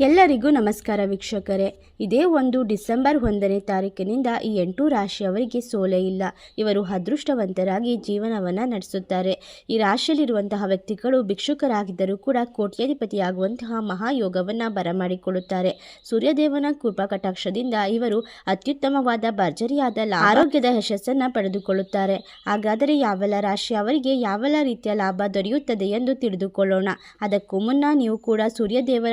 ಎಲ್ಲರಿಗೂ ನಮಸ್ಕಾರ ವೀಕ್ಷಕರೇ. ಇದೇ ಒಂದು ಡಿಸೆಂಬರ್ ಒಂದನೇ ತಾರೀಕಿನಿಂದ ಈ ಎಂಟು ರಾಶಿಯವರಿಗೆ ಸೋಲೆ ಇಲ್ಲ. ಇವರು ಅದೃಷ್ಟವಂತರಾಗಿ ಜೀವನವನ್ನು ನಡೆಸುತ್ತಾರೆ. ಈ ರಾಶಿಯಲ್ಲಿರುವಂತಹ ವ್ಯಕ್ತಿಗಳು ಭಿಕ್ಷುಕರಾಗಿದ್ದರೂ ಕೂಡ ಕೋಟ್ಯಾಧಿಪತಿಯಾಗುವಂತಹ ಮಹಾಯೋಗವನ್ನು ಬರಮಾಡಿಕೊಳ್ಳುತ್ತಾರೆ. ಸೂರ್ಯದೇವನ ಕೃಪಾ ಕಟಾಕ್ಷದಿಂದ ಇವರು ಅತ್ಯುತ್ತಮವಾದ ಭರ್ಜರಿಯಾದ ಆರೋಗ್ಯದ ಯಶಸ್ಸನ್ನು ಪಡೆದುಕೊಳ್ಳುತ್ತಾರೆ. ಹಾಗಾದರೆ ಯಾವೆಲ್ಲ ರಾಶಿಯವರಿಗೆ ಯಾವೆಲ್ಲ ರೀತಿಯ ಲಾಭ ದೊರೆಯುತ್ತದೆ ಎಂದು ತಿಳಿದುಕೊಳ್ಳೋಣ. ಅದಕ್ಕೂ ಮುನ್ನ ನೀವು ಕೂಡ ಸೂರ್ಯದೇವರ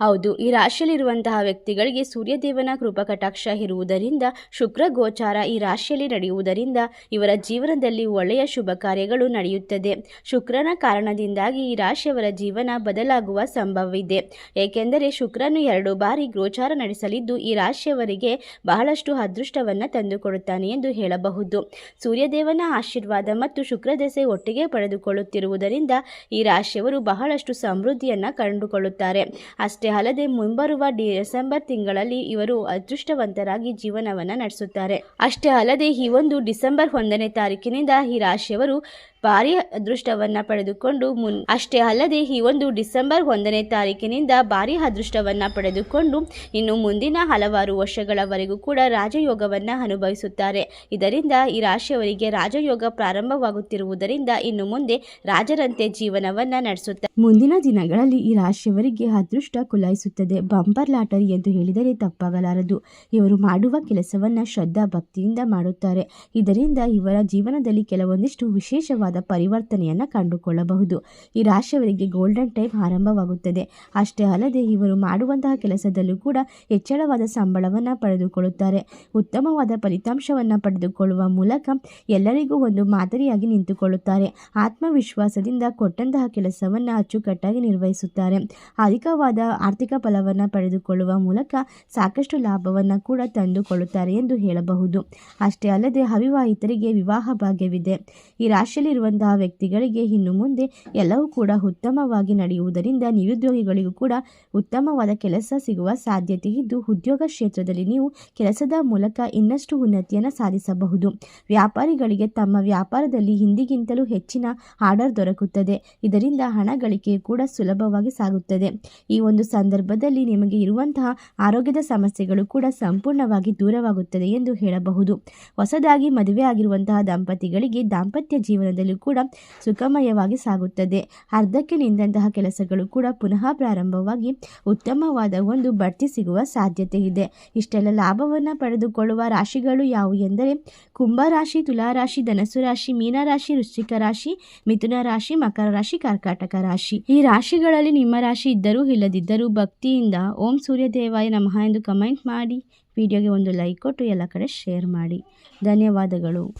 ಹೌದು, ಈ ರಾಶಿಯಲ್ಲಿರುವಂತಹ ವ್ಯಕ್ತಿಗಳಿಗೆ ಸೂರ್ಯದೇವನ ಕೃಪಕಟಾಕ್ಷ ಇರುವುದರಿಂದ, ಶುಕ್ರ ಗೋಚಾರ ಈ ರಾಶಿಯಲ್ಲಿ ನಡೆಯುವುದರಿಂದ ಇವರ ಜೀವನದಲ್ಲಿ ಒಳ್ಳೆಯ ಶುಭ ಕಾರ್ಯಗಳು ನಡೆಯುತ್ತದೆ. ಶುಕ್ರನ ಕಾರಣದಿಂದಾಗಿ ಈ ರಾಶಿಯವರ ಜೀವನ ಬದಲಾಗುವ ಸಂಭವವಿದೆ. ಏಕೆಂದರೆ ಶುಕ್ರನು ಎರಡು ಬಾರಿ ಗೋಚಾರ ನಡೆಸಲಿದ್ದು, ಈ ರಾಶಿಯವರಿಗೆ ಬಹಳಷ್ಟು ಅದೃಷ್ಟವನ್ನು ತಂದುಕೊಡುತ್ತಾನೆ ಎಂದು ಹೇಳಬಹುದು. ಸೂರ್ಯದೇವನ ಆಶೀರ್ವಾದ ಮತ್ತು ಶುಕ್ರದೆಸೆ ಒಟ್ಟಿಗೆ ಪಡೆದುಕೊಳ್ಳುತ್ತಿರುವುದರಿಂದ ಈ ರಾಶಿಯವರು ಬಹಳಷ್ಟು ಸಮೃದ್ಧಿಯನ್ನು ಕಂಡುಕೊಳ್ಳುತ್ತಾರೆ. ಅಷ್ಟೇ ಅಲ್ಲದೆ ಮುಂಬರುವ ಡಿಸೆಂಬರ್ ತಿಂಗಳಲ್ಲಿ ಇವರು ಅದೃಷ್ಟವಂತರಾಗಿ ಜೀವನವನ್ನು ನಡೆಸುತ್ತಾರೆ. ಅಷ್ಟೇ ಅಲ್ಲದೆ ಈ ಒಂದು ಡಿಸೆಂಬರ್ ಒಂದನೇ ತಾರೀಕಿನಿಂದ ಈ ರಾಶಿಯವರು ಭಾರಿ ಅದೃಷ್ಟವನ್ನ ಪಡೆದುಕೊಂಡು ಮುನ್, ಅಷ್ಟೇ ಅಲ್ಲದೆ ಈ ಒಂದು ಡಿಸೆಂಬರ್ ಒಂದನೇ ತಾರೀಕಿನಿಂದ ಭಾರಿ ಅದೃಷ್ಟವನ್ನ ಪಡೆದುಕೊಂಡು ಇನ್ನು ಮುಂದಿನ ಹಲವಾರು ವರ್ಷಗಳವರೆಗೂ ಕೂಡ ರಾಜಯೋಗವನ್ನ ಅನುಭವಿಸುತ್ತಾರೆ. ಇದರಿಂದ ಈ ರಾಶಿಯವರಿಗೆ ರಾಜಯೋಗ ಪ್ರಾರಂಭವಾಗುತ್ತಿರುವುದರಿಂದ ಇನ್ನು ಮುಂದೆ ರಾಜರಂತೆ ಜೀವನವನ್ನ ನಡೆಸುತ್ತಾರೆ ಮುಂದಿನ ದಿನಗಳಲ್ಲಿ ಈ ರಾಶಿಯವರಿಗೆ ಅದೃಷ್ಟ ಕುಲಾಯಿಸುತ್ತದೆ. ಬಂಪರ್ ಲಾಟರಿ ಎಂದು ಹೇಳಿದರೆ ತಪ್ಪಾಗಲಾರದು. ಇವರು ಮಾಡುವ ಕೆಲಸವನ್ನ ಶ್ರದ್ಧಾ ಭಕ್ತಿಯಿಂದ ಮಾಡುತ್ತಾರೆ. ಇದರಿಂದ ಇವರ ಜೀವನದಲ್ಲಿ ಕೆಲವೊಂದಿಷ್ಟು ವಿಶೇಷವಾದ ಪರಿವರ್ತನೆಯನ್ನು ಕಂಡುಕೊಳ್ಳಬಹುದು. ಈ ರಾಶಿಯವರಿಗೆ ಗೋಲ್ಡನ್ ಟೈಮ್ ಆರಂಭವಾಗುತ್ತದೆ. ಅಷ್ಟೇ ಅಲ್ಲದೆ ಇವರು ಮಾಡುವಂತಹ ಕೆಲಸದಲ್ಲೂ ಕೂಡ ಹೆಚ್ಚಳವಾದ ಸಂಬಳವನ್ನು ಪಡೆದುಕೊಳ್ಳುತ್ತಾರೆ. ಉತ್ತಮವಾದ ಫಲಿತಾಂಶವನ್ನು ಪಡೆದುಕೊಳ್ಳುವ ಮೂಲಕ ಎಲ್ಲರಿಗೂ ಒಂದು ಮಾದರಿಯಾಗಿ ನಿಂತುಕೊಳ್ಳುತ್ತಾರೆ. ಆತ್ಮವಿಶ್ವಾಸದಿಂದ ಕೊಟ್ಟಂತಹ ಕೆಲಸವನ್ನು ಅಚ್ಚುಕಟ್ಟಾಗಿ ನಿರ್ವಹಿಸುತ್ತಾರೆ. ಅಧಿಕವಾದ ಆರ್ಥಿಕ ಫಲವನ್ನು ಪಡೆದುಕೊಳ್ಳುವ ಮೂಲಕ ಸಾಕಷ್ಟು ಲಾಭವನ್ನು ಕೂಡ ತಂದುಕೊಳ್ಳುತ್ತಾರೆ ಎಂದು ಹೇಳಬಹುದು. ಅಷ್ಟೇ ಅಲ್ಲದೆ ಅವಿವಾಹಿತರಿಗೆ ವಿವಾಹ ಭಾಗ್ಯವಿದೆ. ಈ ರಾಶಿಯಲ್ಲಿರುವಂತಹ ವ್ಯಕ್ತಿಗಳಿಗೆ ಇನ್ನು ಮುಂದೆ ಎಲ್ಲವೂ ಕೂಡ ಉತ್ತಮವಾಗಿ ನಡೆಯುವುದರಿಂದ ನಿರುದ್ಯೋಗಿಗಳಿಗೂ ಕೂಡ ಉತ್ತಮವಾದ ಕೆಲಸ ಸಿಗುವ ಸಾಧ್ಯತೆ ಇದ್ದು, ಉದ್ಯೋಗ ಕ್ಷೇತ್ರದಲ್ಲಿ ನೀವು ಕೆಲಸದ ಮೂಲಕ ಇನ್ನಷ್ಟು ಉನ್ನತಿಯನ್ನು ಸಾಧಿಸಬಹುದು. ವ್ಯಾಪಾರಿಗಳಿಗೆ ತಮ್ಮ ವ್ಯಾಪಾರದಲ್ಲಿ ಹಿಂದಿಗಿಂತಲೂ ಹೆಚ್ಚಿನ ಆರ್ಡರ್ ದೊರಕುತ್ತದೆ. ಇದರಿಂದ ಹಣ ಗಳಿಕೆಯು ಕೂಡ ಸುಲಭವಾಗಿ ಸಾಗುತ್ತದೆ. ಈ ಒಂದು ಸಂದರ್ಭದಲ್ಲಿ ನಿಮಗೆ ಇರುವಂತಹ ಆರೋಗ್ಯದ ಸಮಸ್ಯೆಗಳು ಕೂಡ ಸಂಪೂರ್ಣವಾಗಿ ದೂರವಾಗುತ್ತದೆ ಎಂದು ಹೇಳಬಹುದು. ಹೊಸದಾಗಿ ಮದುವೆ ಆಗಿರುವಂತಹ ದಂಪತಿಗಳಿಗೆ ದಾಂಪತ್ಯ ಜೀವನದಲ್ಲೂ ಕೂಡ ಸುಖಮಯವಾಗಿ ಸಾಗುತ್ತದೆ. ಅರ್ಧಕ್ಕೆ ನಿಂತಹ ಕೆಲಸಗಳು ಕೂಡ ಪುನಃ ಪ್ರಾರಂಭವಾಗಿ ಉತ್ತಮವಾದ ಒಂದು ಬಡ್ತಿ ಸಿಗುವ ಸಾಧ್ಯತೆ ಇದೆ. ಇಷ್ಟೆಲ್ಲ ಲಾಭವನ್ನು ಪಡೆದುಕೊಳ್ಳುವ ರಾಶಿಗಳು ಯಾವುವು ಎಂದರೆ ಕುಂಭರಾಶಿ ತುಲಾರಾಶಿ ಧನಸು ರಾಶಿ ಮೀನರಾಶಿ ವೃಶ್ಚಿಕ ರಾಶಿ, ಮಿಥುನ ರಾಶಿ, ಮಕರ ರಾಶಿ, ಕರ್ಕಾಟಕ ರಾಶಿ. ಈ ರಾಶಿಗಳಲ್ಲಿ ನಿಮ್ಮ ರಾಶಿ ಇದ್ದರೂ ಇಲ್ಲದಿದ್ದರೂ ಭಕ್ತಿಯಿಂದ ಓಂ ಸೂರ್ಯ ದೇವಾಯ ನಮಃ ಎಂದು ಕಮೆಂಟ್ ಮಾಡಿ. ವಿಡಿಯೋಗೆ ಒಂದು ಲೈಕ್ ಕೊಟ್ಟು ಎಲ್ಲ ಕಡೆ ಶೇರ್ ಮಾಡಿ. ಧನ್ಯವಾದಗಳು.